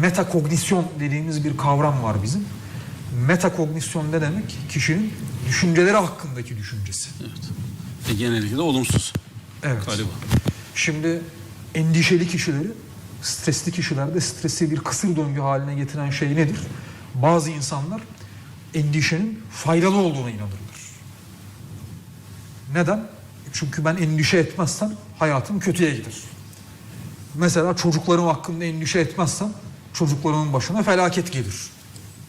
metakognisyon dediğimiz bir kavram var bizim. Metakognisyon ne demek? Kişinin düşünceleri hakkındaki düşüncesi. Evet. E, genellikle olumsuz Evet. galiba. Şimdi endişeli kişileri, stresli kişilerde stresi bir kısır döngü haline getiren şey nedir? Bazı insanlar endişenin faydalı olduğuna inanırlar. Neden? Çünkü ben endişe etmezsem hayatım kötüye gider. Mesela çocuklarım hakkında endişe etmezsem çocuklarımın başına felaket gelir.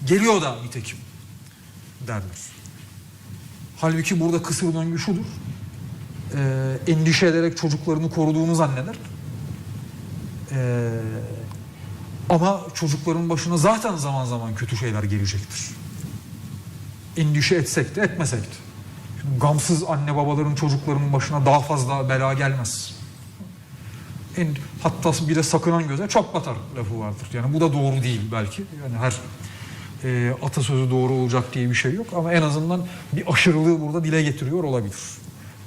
Geliyor da nitekim derler. Halbuki burada kısır döngü şudur e, endişe ederek çocuklarını koruduğunu zanneder. E, ama çocukların başına zaten zaman zaman kötü şeyler gelecektir. Endişe etsek de etmesek de. Şimdi gamsız anne babaların çocuklarının başına daha fazla bela gelmez. En, hatta bir de sakınan göze çok batar lafı vardır. Yani bu da doğru değil belki. Yani her e, atasözü doğru olacak diye bir şey yok. Ama en azından bir aşırılığı burada dile getiriyor olabilir.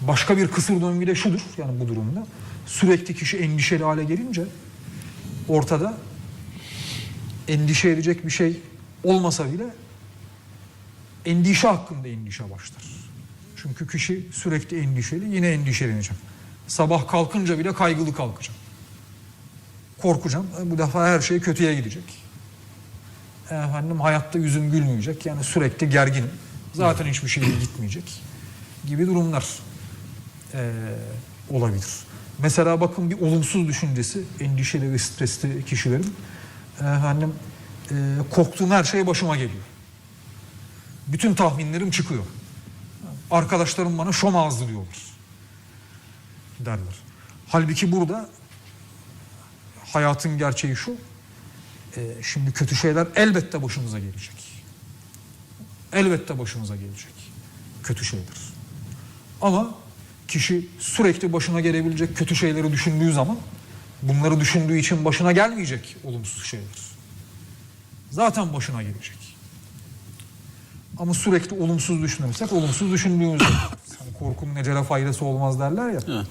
Başka bir kısır döngü de şudur yani bu durumda. Sürekli kişi endişeli hale gelince ortada endişe edecek bir şey olmasa bile endişe hakkında endişe başlar. Çünkü kişi sürekli endişeli yine endişelenecek. Sabah kalkınca bile kaygılı kalkacak. Korkacağım. Bu defa her şey kötüye gidecek. Efendim hayatta yüzüm gülmeyecek. Yani sürekli gerginim. Zaten hiçbir şey gitmeyecek. Gibi durumlar e, olabilir. Mesela bakın bir olumsuz düşüncesi endişeli ve stresli kişilerin efendim e, korktuğum her şey başıma geliyor. Bütün tahminlerim çıkıyor. Arkadaşlarım bana şom ağızlı diyorlar. Derler. Halbuki burada hayatın gerçeği şu. e, şimdi kötü şeyler elbette başımıza gelecek. Elbette başımıza gelecek. Kötü şeyler. Ama kişi sürekli başına gelebilecek kötü şeyleri düşündüğü zaman bunları düşündüğü için başına gelmeyecek olumsuz şeyler. Zaten başına gelecek. Ama sürekli olumsuz düşünürsek olumsuz düşündüğümüzde yani korkunun ecele faydası olmaz derler ya. Evet.